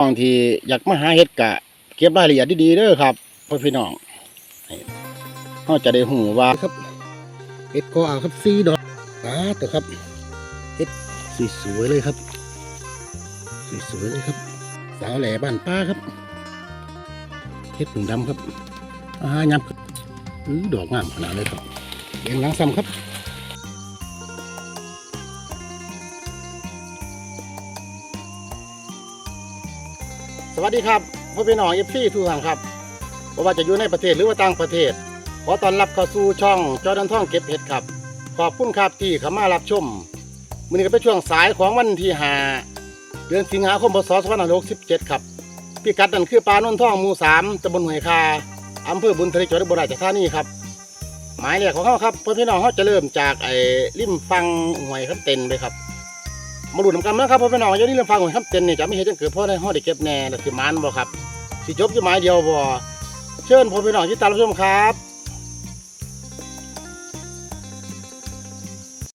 บางที่อยากมาหาเห็ดกะ เก็บรายละเอียดดีๆเด้อครับพ่อพี่น้องเขาจะได้หูว่าครับเห็ดก็เอาครับซีดอกป้าตัวครับเห็ดสวยๆเลยครับสวยๆเลยครับ สาวแหล่บ้านป้าครับเห็ดผึ่งดำครับอาารยำครับอื้อดอกงามขนาดเลยครับเลี้ยงหลังซ้ำครับ วัสดีครับพ่อพี่น้องเอฟซีทุกท่านครับว่าจะอยู่ในประเทศหรือว่าต่างประเทศขอต้อนรับเข้าสู่ช่องจอดันท่องเก็บเห็ดครับ ขอบคุณครับที่เข้ามารับชมมื้อนี้ก็เป็นช่วงสายของวันที่ห้าเดือนสิงหาคมพศ2567ครับพิกัดนั่นคือปลาโนนท่องหมู่สามตำบลห้วยคาอำเภอบุญทลีจังหวัดอุบลราชธานีครับหมายเลขของเขาครับพ่อพี่น้องเขาจะเริ่มจากไอ้ริมฟังห้วยครับเต็นไปครับ มาดูนำกันนะครับพ่อพี่น้องเดี๋ยวนี้เรื่องฟังของครับเต็นเนี่ยจะไม่เห็นจังเกิดเพราะได้ห่อได้เก็บแน่และสิมานบ่ครับสิจบอยู่หมายเดียวบ่เชิญพ่อพี่น้องที่ตามรับชมครับ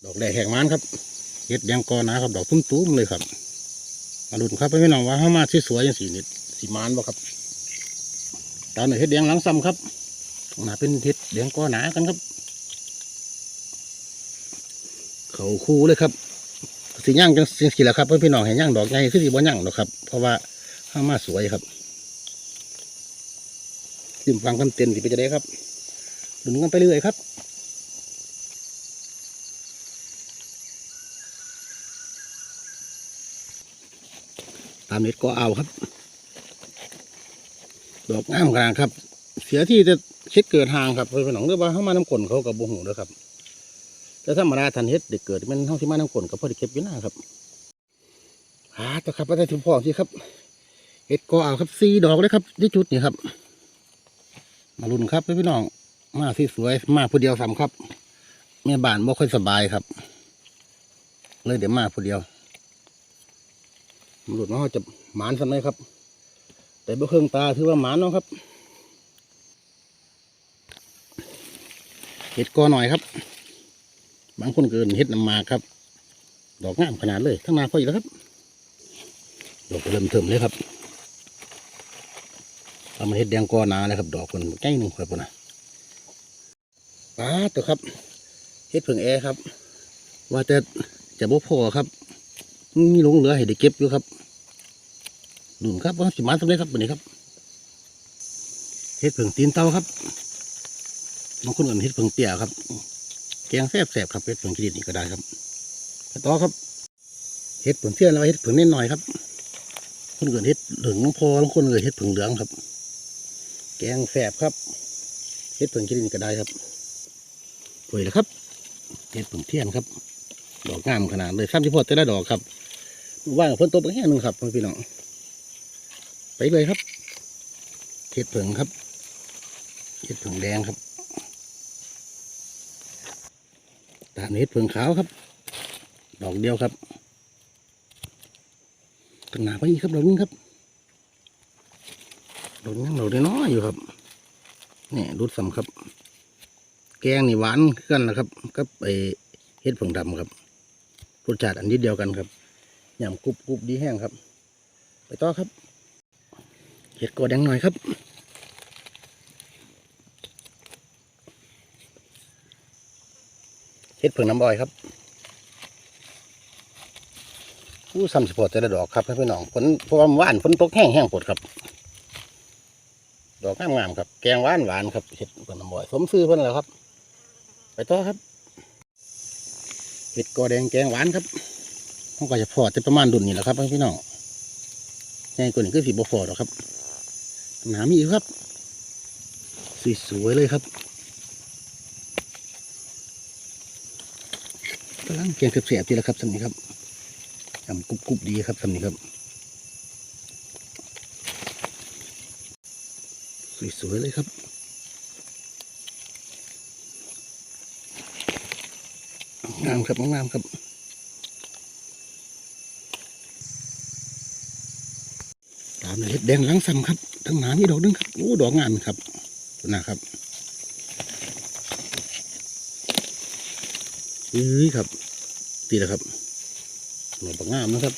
ดอกแดงแหกมันครับเห็ดแดงกอนะครับ ดอกตุ้มๆเลยครับ มาดูครับพ่อพี่น้องว่าเข้ามาสวยๆอย่างสีนิดสีมานบ่ครับตามหน่อยเห็ดแดงหลังซ้ำครับข้างหนาเป็นเห็ดแดงกอหนากันครับ เขาคู่เลยครับ สีย่างจังสีแหละครับเพื่อนพี่น้องเห็นย่างดอกใหญ่คือสีบ่ย่างหรอกครับ เพราะว่าข้างมาสวยครับริมฟังคำเต็นสิไปจะได้ครับดุนกันไปเรื่อยครับตามเน็ตก็เอาครับ ดอกงามกลางครับ เสียที่จะเช็ดเกิดห่างครับเพื่อนพี่น้องเรียกว่าเข้ามาน้ำกลนเขากับบุหูด้วยครับ แต่ถ้ามาราทันเฮ็ดเด็กเกิดมันเท่าที่มาน้ำกลนกับพ่อได้เก็บอยู่หน้าครับหาตัวครับพระได้ถึงพ่อสิครับเฮ็ดก็เอาครับสี่ดอกเลยครับที่จุดนี่ครับ มาลุนครับพี่น้อง มาที่สวยมาผู้เดียวสามครับแม่บ้านบ่ค่อยสบายครับ เลยเดี๋ยวมาผู้เดียวมาลุ้นว่าเขาจะหมานสักไหมครับ แต่บ่เครื่องตาถือว่าหมานเนาะครับเฮ็ดกอหน่อยครับ บางคนเกินเฮ็ดน้ำมาครับ ดอกงามขนาดเลยทั้งนาพออยู่แล้วครับ ดอกเริ่มเทิมเลยครับทำมาเฮ็ดแดงกอหนาเลยครับ ดอกคนใกล้หนึ่งครับนะป้าตัวครับเฮ็ดเพิ่งแอร์ครับ ว่าแต่จะบ่พอครับ มีหลงเหลือให้ได้เก็บอยู่ครับดุนครับว่าสิมาสำเร็จครับวันนี้ครับเฮ็ดเพิ่งตีนเตาครับบางคนเอื่นเฮ็ดเพิ่งเตี่ยครับ แกงแซ่บๆครับเห็ดผงกระดิ่งนี่ก็ได้ครับต่อครับเห็ดผงเสี้ยนแล้วเห็ดผงเน้นหน่อยครับคนเกิดเห็ดเหลืองน้องพอบางคนเกิดเห็ดผงเหลืองครับ แกงแซ่บครับเห็ดผงกระดิ่ก็ได้ครับสวยแล้วครับเห็ดผงเทียนครับ ดอกงามขนาดเลยซ้ำที่พอแต่ละดอกครับว่างฝนตกไปแค่หนึ่งครับพี่น้องไปเลยครับเห็ดผงครับเห็ดผงแดงครับ ตามเห็ดเผืองขาวครับ ดอกเดียวครับตั้งหนาไปอีกครับดอกนึงครับดอกนี้ดอกน้อยอยู่ครับนี่รุดซ้ำครับ แกงนี่หวานขึ้นนะครับกับไอเห็ดเผืองดำครับรสชาติอันนี้เดียวกันครับยำกรุบกรุบดีแห้งครับ ไปต่อครับ เห็ดกอแดงหน่อยครับ เฮ็ ดเพิ่งน้ำอ้อยครับผู้ซ้ำสปอร์ตแต่ละดอกครับพี่น้องฝนเพราะว่าหวานฝนตกแห้งแห้งปวดครับ ดอกงามๆครับ แกงหวานหวานครับเห็ดเพิ่งน้ำอ้อย สมซื้อเพิ่นแล้วครับ ไปต่อครับเห็ดกอแดงแกงหวานครับมันก็จะพอจะประมาณดุนนี่แหละครับพี่น้องใหญ่กว่านี้ก็สีบ่พอหรอกครับหนามีอยู่ครับสวยๆเลยครับ กำลังเกียงเสียบๆดีแล้วครับสำนี้ครับทำกรุบกรุบๆดีครับสำนี้ครับ สวยๆเลยครับงามครับงามครับตามเลยเห็ดแดงหลังซ้ำครับทั้งหนามีดอกนึงครับโอ้ดอกงามครับนะครับ อือครับตีแล้วครับหน่อบักงามนะครับ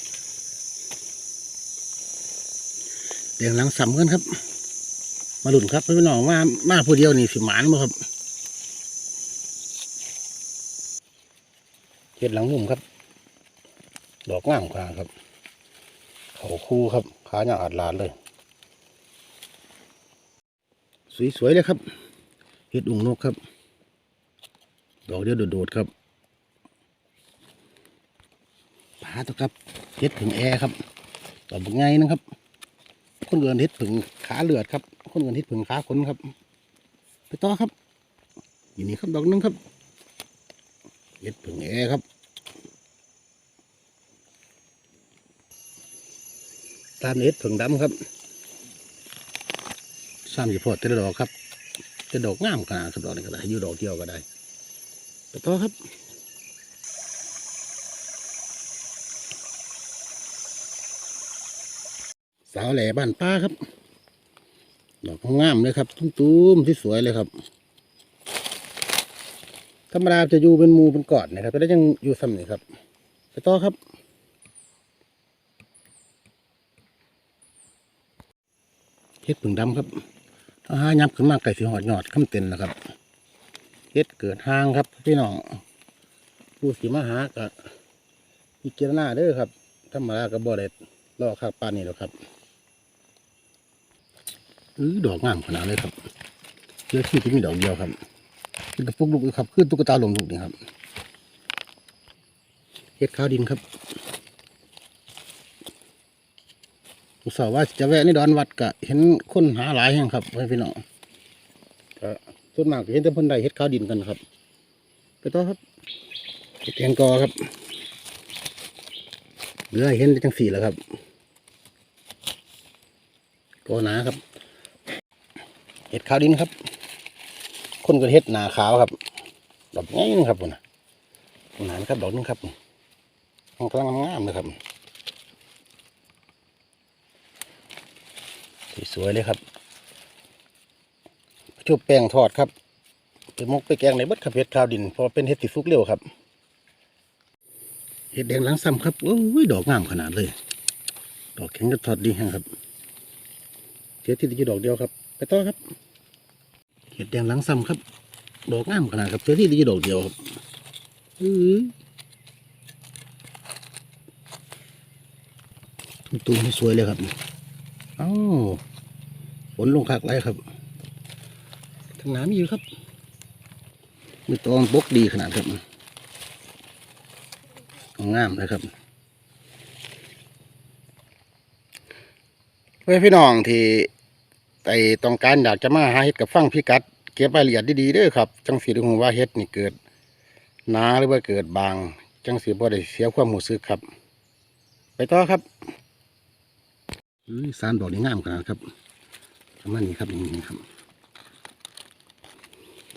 เดี๋ยวหลังซ้ำกันครับ มาหลุนครับพี่น้องว่ามาผู้เดียวนี่สิหมานบ่ครับเห็ดหลังมุมครับ ดอกงามกลางครับ เขาคู่ครับขาหน้าอาดลานเลย สวยๆเลยครับเห็ดอุ่งนกครับ ดอกเดียวโดดๆครับ ผาตัวครับเห็ดผึ่งแอร์ครับดอกบกไงนะครับ คนเกินเห็ดผึ่งขาเลือดครับ คนเกินเห็ดผึ่งขาขนครับ ไปต่อครับ อยู่นี่ครับดอกนึงครับเห็ดผึ่งแอร์ครับตามเห็ดผึ่งดำครับซ้ำอยู่พอแต่ดอกครับแต่ดอกงามขนาดครับดอกนี้ก็ได้อยู่ดอกเดียวก็ได้ไปต่อครับาวแหล่บ้านป้าครับ ดอกงามเลยครับ ตุ้มๆที่สวยเลยครับ ธรรมดาจะอยู่เป็นมูเป็นกอดนะครับแต่ได้ยังอยู่ซ้ำนี่ครับ ไปต่อครับเฮ็ดผึ่งดำครับถ้าหายับขึ้นมากไก่สีหอดหยอดข้ามเต็นนะครับเฮ็ดเกิดห้างครับพี่น้องผู้สีมาหากับพิจารณาเด้อครับธรรมดากับบอเด็ดรอข้าวปานี่แหล้วครับ อือดอกงามขนาดเลยครับเยอะที่ที่มีดอกเดียวครับเป็นกระปุกลูกครับคือตุ๊กตาลมลูกนี่ครับเฮ็ดข้าวดินครับอุตส่าห์ว่าจะแวะในดอนวัดกะเห็นคนหาหลายแห่งครับพี่น้องก็ส่วนมากเห็นแต่เพิ่นได้เฮ็ดข้าวดินกันครับ ไปต่อครับแกงกอครับเหลือเห็นจังสี่แล้วครับกอหนาครับ ห็ดขาวดินครับ คนก็เห็ดหนาขาวครับ ดอกง่ายนะครับผมนะหนานครับดอกนึงครับมันกำลังงามเลยครับสวยเลยครับชุบแป้งทอดครับไปมกไปแกงในบดครับเห็ดขาวดินพราะเป็นเห็ดติฟุกเร็วครับเห็ดแดงหลังซ้ำครับโอ้ยดอกงามขนาดเลย ดอกแข็งกระทอดดีแห้งครับเสียที่จะดอกเดียวครับ ไปต่อครับ เห็ดแดงหลังซ้ำครับ ดอกงามขนาดครับเสียที่จะดอกเดียวครับตุ้มสวยเลยครับเอ้าฝนลงคักไรครับทางน้ำอยู่ครับมีตองบกดีขนาดครับงามเลยครับเพื่อพี่น้องที่ ไอต้องการอยากจะมาหาเห็ดกับฟังพี่กัด เก็บรายละเอียดดีๆเด้อครับ จังสีดูว่าเห็ดนี่เกิดหนาหรือว่าเกิดบาง จังสีบ่ได้เสียความหูซึกครับ ไปต่อครับอุ้ยสารดอกนี่งามขนาดครับประมาณนี้ครับนี่ครับ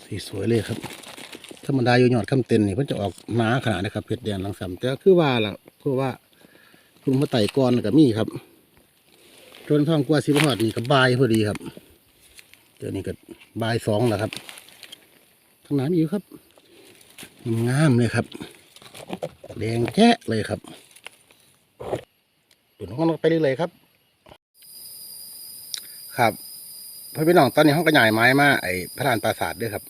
สีสวยเลยครับธรรมดาอยู่ยอดคำเต็นนี่เพิ่นจะออกหนาขนาดนะครับเพชรแดงหลังสามแต่คือว่าล่ะคือว่าคุณมาไต่ก้อนกับมีครับ จนท้องกว่าสิบหอดนี่ก็บายพอดีครับเดี๋ยวนี้ก็บายสองแล้วครับข้างหน้าอยู่ครับงามเลยครับ แดงแจ๊ะเลยครับดูน้องไปเรื่อยๆครับ ครับเพื่อนพี่น้องตอนนี้ห้องกระยายไม้มาไอ้พระลานปราสาทด้วยครับ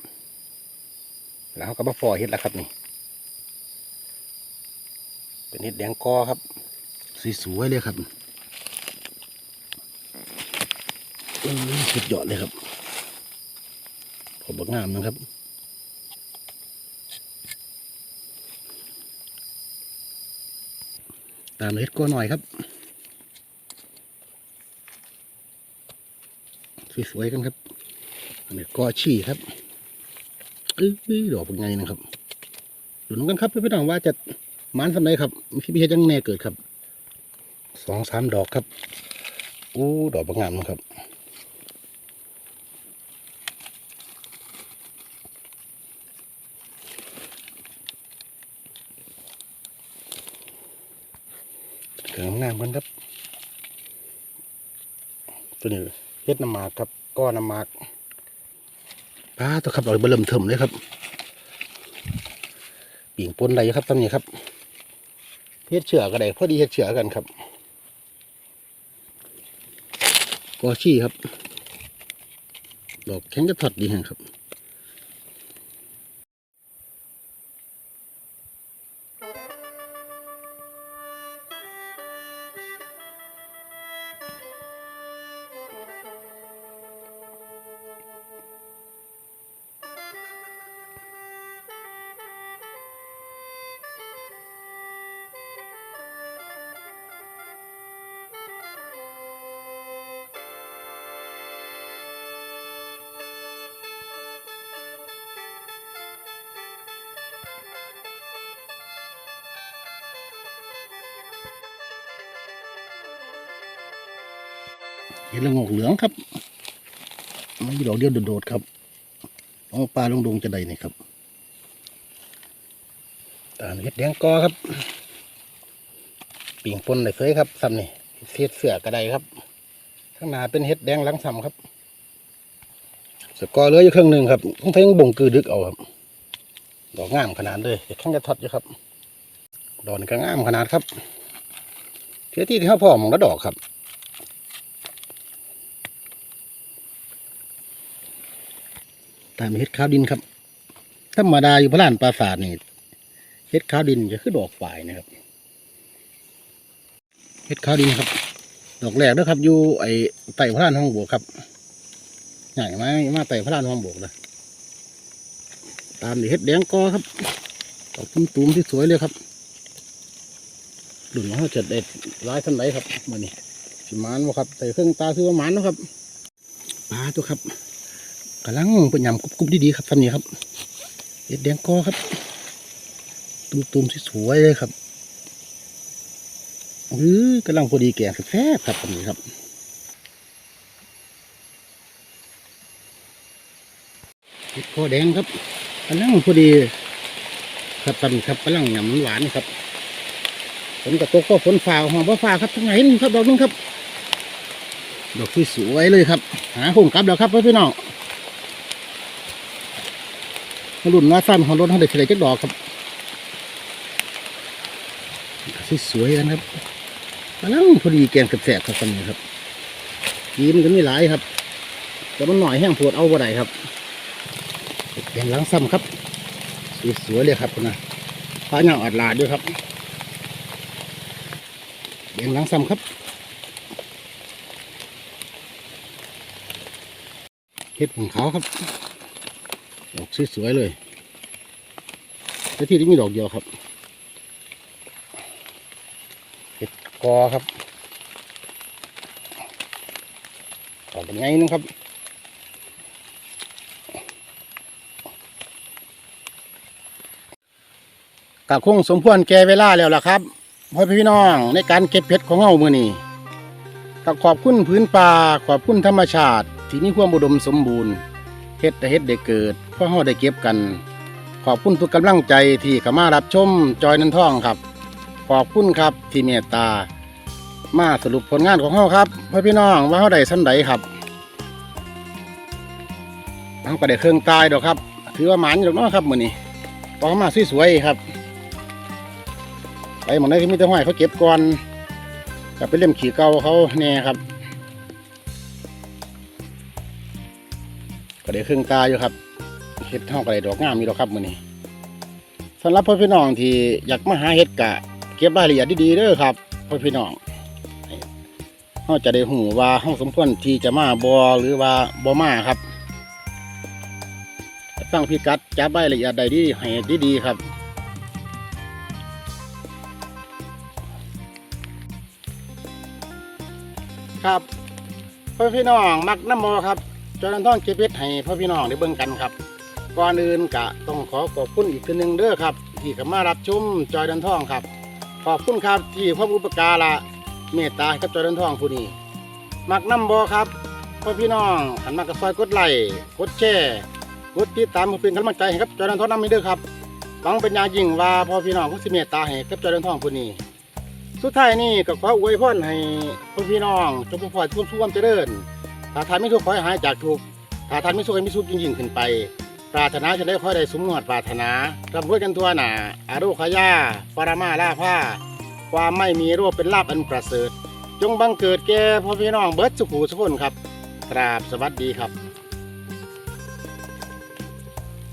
แล้วเขาก็มาฟอเห็ดแล้วครับนี่ เป็นเห็ดแดงกอครับสวยๆเลยครับเออ สุดยอดเลยครับผมบอกงามนะครับตามเห็ดกอหน่อยครับ สวยๆกันครับ อันนี้กอชี่ครับเอ้ยดอกเป็นไงนะครับดูน้องกันครับเพื่อนๆน้องว่าจะมันสำไรครับพี่พี่เฮ็ดยังแน่เกิดครับสองสามดอกครับโอ้ดอกบางงามนะครับ เกิดงามกันครับ ตัวนี้เฮ็ดน้ำหมากครับก้อนน้ำหมากปลาตัวครับเราเริ่มเทิมเลยครับปิ่งปนอะไรครับตอนนี้ครับเฮ็ดเชือก็ได้พอดีเฮ็ดเชือกันครับกอชี่ครับดอกแข็งจะถอดดีแฮงครับ เห็ดละโงกเหลืองครับมันมีดอกเดียวโดดๆครับเอาปลาลงดงจะได้นี่ครับตาเห็ดแดงกอครับปิ่งปนได้เฟยครับซ้ำนี่เสียดเสือกระไดครับ ข้างหน้าเป็นเห็ดแดงลังซ้ำครับ สกอเหลืออยู่ครึ่งหนึ่งครับคงเพ่งบ่งกือดึกเอาครับ ดอกงามขนาดเลยเห็ดข้างจะทอดอยู่ครับ ดอกนี่ก็งามขนาดครับเทียที่ที่เขาพอมองแล้วดอกครับ ตามเห็ดขาวดินครับ ธรรมดาอยู่พระลานปราสาทนี่เห็ดขาวดินจะคือดอกฝ่ายนะครับเห็ดขาวดินครับ ดอกแรกนะครับ อยู่ไอ้ไต่พระลานห้องบวกครับใหญ่ไหมมาไต่พระลานห้องบวกเลยตามนี่เห็ดแดงกอครับดอกตุ้มๆที่สวยเลยครับหลุนเขาจะได้ร้ายท่านไหนครับมื่อนี้สิมานบ่ครับใส่เครื่องตาซื้อว่าหมานนะครับปลาตัวครับ กำลังเป็นยำกรุบๆดีๆครับทำนี้ครับเห็ดแดงกอครับ ตุ้มๆสวยๆเลยครับอือกำลังพอดีแกงแซ่บๆครับทำนี้ครับเห็ดคอแดงครับกำลังพอดี ครับทำนี้ครับกำลังยำหวานครับฝนกระตกก็ฝนฟ้าหอมว่าฟ้าครับทั้งไหนนี่ครับดอกนึงครับดอกที่สวยเลยครับ หาหุ่มกลับแล้วครับพี่น้อง รุ่นว่าสั้นของรถเขาได้เฉลยจักดอกครับสวยๆกันครับกำลังพอดีแกงกระแสบครับตอนนี้ครับกีมันก็มีหลายครับ แต่มันหน่อยแห้งโพดเอาบ่ได้ครับแกงล้างซ้ำครับ สวยๆเลยครับนะผ้ายางอัดลาดด้วยครับแกงล้างซ้ำครับเห็ดผงเขาครับ อกสวยๆเลยแต่ที่นี้มีดอกเดียวครับเห็ดกอครับออกเป็นไงนะครับกะคงสมควรแก่เวลาแล้วล่ะครับพ่อพี่น้องในการเก็บเห็ดของเฮามือนี้ก็ขอบคุณพื้นป่าขอบคุณธรรมชาติ ที่มีความอุดมสมบูรณ์ เฮ็ดแต่เฮ็ดได้เกิดเพราะเฮาได้เก็บกัน ขอบคุณทุกกำลังใจที่เข้ามารับชมจอยนันท่องครับ ขอบคุณครับที่เมตตา มาสรุปผลงานของเฮาครับเพื่อพี่น้องว่าเฮาได้สั้นใดครับเฮาก็ได้เครื่องตายดอกครับ ถือว่าหมานอยู่ดอกเนาะครับมื้อนี้พอมาสวยๆครับไปหมดเลยที่มีแต่ห้อยเขาเก็บก่อนก็ไปเล่มขี่เก่าเขาแน่ครับ ก็ได้เครื่องตาอยู่ครับเห็ดเท่ากับได้ดอกงามมีดอกครับมื้อนี้สำหรับพ่อพี่น้องที่อยากมาหาเห็ดกะ เก็บรายละเอียดดีๆเด้อครับพ่อพี่น้องเฮาจะได้หูว่าเฮาสมควรที่จะมาบ่หรือว่าบ่มาครับฟังพีกัดจับรายละเอียดใดดีให้ดีๆครับครับพ่อพี่น้องมักน้ำโมครับ จนต้องเก็บเพชให้พ่อพี่น้องได้เบิ่งกันครับ ก่อนอื่นกะต้องขอขอบคุณอีกทีหนึ่งเด้อครับ ที่ข้ามารับชมจอยดันทองครับ ขอบคุณครับที่พระอุปการะเมตตาให้กับจอยดันทองผู้นี้มักน้ำบอครับพ่อพี่น้องหันมากระซอยกดไลค์กดแชร์กดติดตามเพื่อเป็นกำลังใจให้กับจอยดันทองน้ำมีเด้อครับหวังเป็นอย่างยิ่งว่าพ่อพี่น้องคงสิเมตตาให้กับจอยดันทองผู้นี้สุดท้ายนี่ก็ขออวยพรให้พ่อพี่น้องจงพอทุกความเจริญ ถ้าทานไม่ทุกข์ขอให้หายจากทุกข์ถ้าทานไม่สุขให้มีสุขยิ่งๆขึ้นไป ปรารถนาจะได้ขอได้สมหวังปรารถนาร่ำรวยกันทั่วหน้าอารุขยาปรมาลาภาความไม่มีโรคเป็นลาบอันประเสริฐ จงบังเกิดแก่พ่อพี่น้องเบิร์ดสุขูสุขคนครับกราบสวัสดีครับ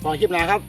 พอคลิปหน้าครับ